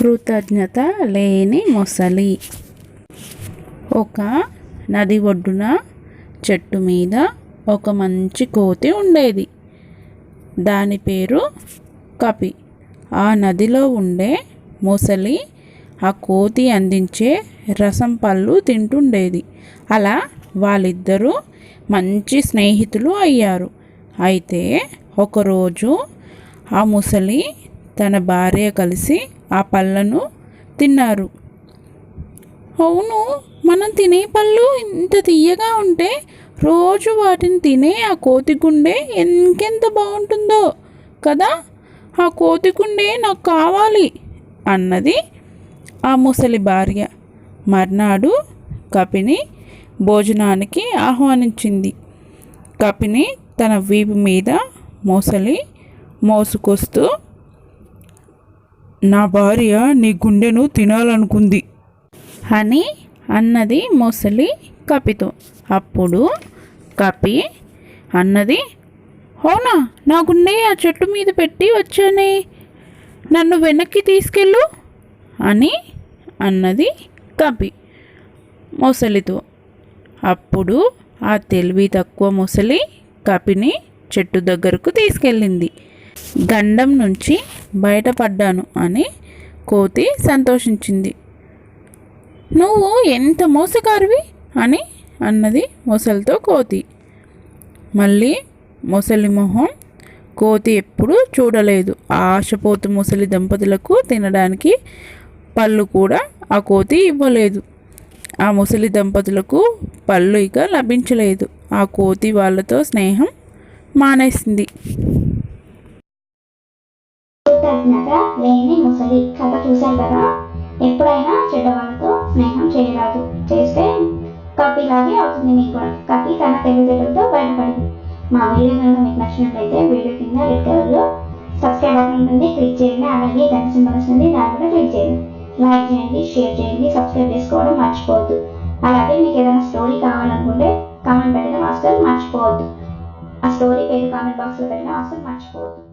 కృతజ్ఞత లేని మొసలి. ఒక నది ఒడ్డున చెట్టు మీద ఒక మంచి కోతి ఉండేది. దాని పేరు కపి. ఆ నదిలో ఉండే మొసలి ఆ కోతి అందించే రసం పళ్ళు తింటుండేది. అలా వాళ్ళిద్దరూ మంచి స్నేహితులు అయ్యారు. అయితే ఒకరోజు ఆ ముసలి తన భార్య కలిసి ఆ పళ్ళను తిన్నారు. అవును మనం తినే పళ్ళు ఇంత తీయగా ఉంటే రోజు వాటిని తినే ఆ కోతి గుండె బాగుంటుందో కదా? ఆ కోతి గుండె నాకు కావాలి అన్నది ఆ ముసలి భార్య. మర్నాడు కపిని భోజనానికి ఆహ్వానించింది. కపిని తన వీపు మీద మొసలి మోసుకొస్తూ నా భార్య నీ గుండెను తినాలనుకుంది. అని అన్నది మొసలి కపితో. అప్పుడు కపి అన్నది అవునా నా గుండె ఆ చెట్టు మీద పెట్టి వచ్చానే. నన్ను వెనక్కి తీసుకెళ్ళు అని అన్నది కపి మొసలితో. అప్పుడు ఆ తెలివి తక్కువ మొసలి కపిని చెట్టు దగ్గరకు తీసుకెళ్ళింది. గండం నుంచి బయటపడ్డాను అని కోతి సంతోషించింది. నువ్వు ఎంత మోసగారివి? అని అన్నది మొసలితో కోతి. మళ్ళీ మొసలి మొహం కోతి ఎప్పుడూ చూడలేదు. ఆశపోతు ముసలి దంపతులకు తినడానికి పళ్ళు కూడా ఆ కోతి ఇవ్వలేదు. ఆ ముసలి దంపతులకు పళ్ళు ఇక లభించలేదు. ఆ కోతి వాళ్ళతో స్నేహం మానేసింది. కృతజ్ఞత లేని ముసలి కథ చూశారు కదా. ఎప్పుడైనా చెడ్డవాళ్ళతో స్నేహం చేయరాదు. చేస్తే కపిలాగే అవుతుంది మీకు. కూడా కపి తన తెలివితేటలతో బయటపడింది. మా వీడియో కనుక మీకు నచ్చినట్లయితే వీడియో కింద రెడ్ కలర్లో సబ్స్క్రైబ్ బటన్ ఉంటుంది. క్లిక్ చేయండి. అలాగే గంట సింబల్ వస్తుంది. దాన్ని కూడా క్లిక్ చేయండి. లైక్ చేయండి షేర్ చేయండి సబ్స్క్రైబ్ చేసుకోవడం మర్చిపోవద్దు. అలాగే మీకు ఏదైనా స్టోరీ కావాలనుకుంటే కామెంట్ పెట్టడం అసలు మర్చిపోవద్దు. ఆ స్టోరీ పేరు కామెంట్ బాక్స్లో పెట్టడం అసలు మర్చిపోవద్దు.